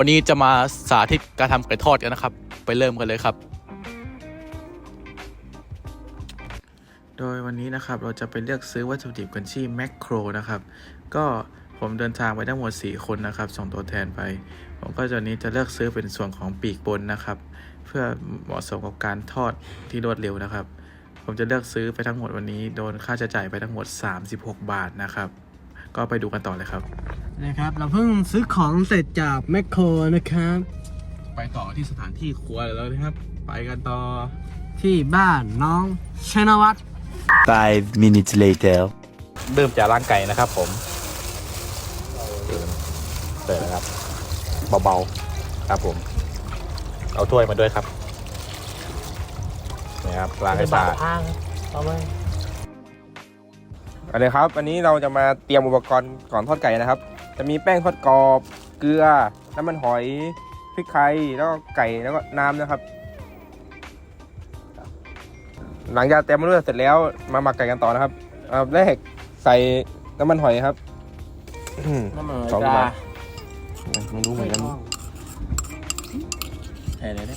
วันนี้จะมาสาธิตการทำไก่ทอดกันนะครับ ไปเริ่มกันเลยครับ โดยวันนี้นะครับเราจะไปเลือกซื้อวัตถุดิบกันที่แมคโครนะครับ ก็ผมเดินทางไปทั้งหมด 4 คนนะครับส่งตัวแทนไป ผมก็จะวันนี้จะเลือกซื้อเป็นส่วนของปีกบนนะครับ เพื่อเหมาะสมกับการทอดที่รวดเร็วนะครับ ผมจะเลือกซื้อไปทั้งหมดวันนี้ โดนค่าใช้จ่ายไปทั้งหมด 36 บาทนะครับ ก็ไปดูกันต่อเลยครับ นะครับ เราเพิ่งซื้อของเสร็จจากแมคโครนะครับ ไปต่อที่สถานที่ครัวแล้วนะครับ ไปกันต่อที่บ้านน้องชนวัตร Five minutes later. เริ่มจากล้างไก่นะครับผมเติมเติมนะครับ เบาๆครับผม เอาถ้วยมาด้วยครับนี่ครับล้างให้สะอาด ทางต่อไป เอาเลยครับวันนี้เราจะมาเตรียมอุปกรณ์ก่อนทอดไก่นะครับ จะมีแป้งทอดกรอบ เกลือ น้ำมันหอย พริกไทย แล้วก็ไก่ แล้วก็น้ำนะครับ หลังจากเตรียมมาด้วยเสร็จแล้ว มาหมักไก่กันต่อนะครับอันดับแรกใส่น้ำมันหอยครับอืมน้ำมันสองบาทไม่รู้เหมือนกันใช่เลยได้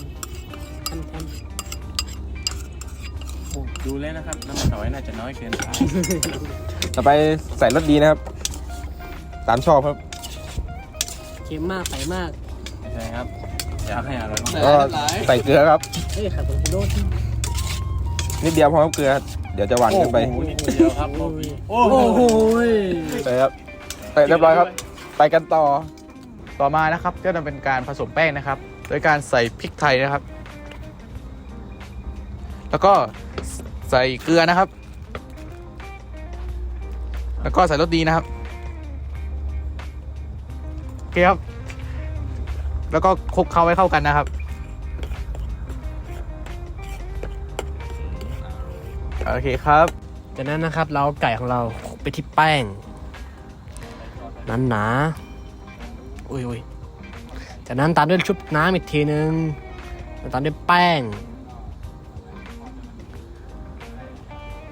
ดูเลยนะครับน้ำมันหอยน่าจะน้อยเกินไปต่อไปใส่รสดีนะครับตามชอบครับ เค็มมากใสมากไม่ใช่ครับอยากให้อร่อยมากก็ใส่เกลือครับเอ้ยขัดตรงโดนนิดเดียวพอครับเกลือ เดี๋ยวจะหวานเกินไปโอ้โหนิดเดียวครับผมโอ้โอ้โหโหใส่ครับใส่เรียบร้อยครับ ไปกันต่อต่อมานะครับก็จะเป็นการผสมแป้งนะครับ โดยการใส่พริกไทยนะครับ แล้วก็ ใส่เกลือนะครับ แล้วก็ใส่รสดีนะครับโอเคครับ แล้วก็คลุกเคล้าให้เข้ากันนะครับโอเคครับ จากนั้นนะครับเราเอาไก่ของเราคลุกไปที่แป้งนั้นหนาๆอุ้ยอุ้ยจากนั้นตามด้วยชุบน้ำอีกทีนึงแล้วตามด้วยแป้ง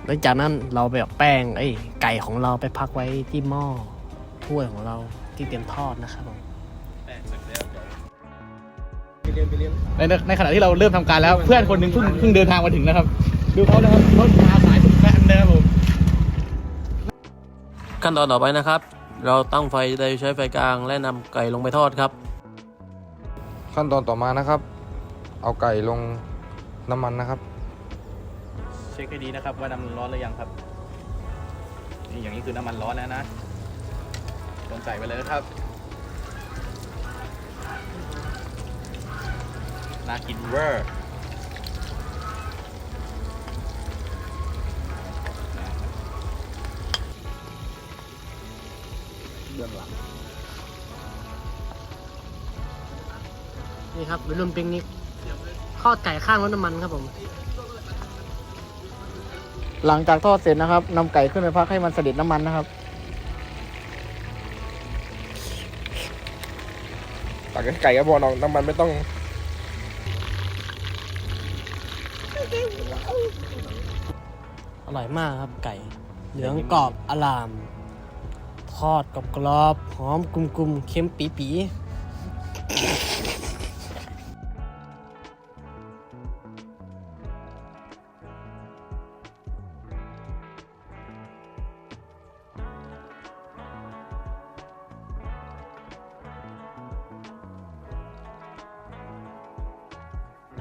แล้วจากนั้นเราไปเอาแป้งไอ้ยไก่ของเราไปพักไว้ที่หม้อถ้วยของเราที่เตรียมทอดนะครับผมในในขณะที่เราเริ่มทำการแล้วเพื่อนคนหนึ่งเพิ่งเพิ่งเดินทางมาถึงนะครับ ดูเขานะครับรถมาสายสุดแม่นนะครับผมขั้นตอนต่อไปนะครับ เราตั้งไฟโดยใช้ไฟกลางและนำไก่ลงไปทอดครับ ขั้นตอนต่อมานะครับ เอาไก่ลงน้ำมันนะครับเช็คให้ดีนะครับว่าน้ำมันร้อนหรือยังครับ นี่อย่างนี้คือน้ำมันร้อนแล้วนะลงใส่ไปเลยครับ น่ากินเวอร์นี่ครับวัยรุ่นปิกนิกทอไก่ข้างรถน้ำมันครับผม หลังจากทอดเสร็จนะครับนำไก่ขึ้นไปพักให้มันเสด็จน้ำมันนะครับตักไก่ก็พอน้องน้ำมันไม่ต้องอร่อยมากครับไก่ เหลืองกรอบอลาม ทอดกรอบกรอบๆหอมกลุ่มๆเค็มปีปีๆ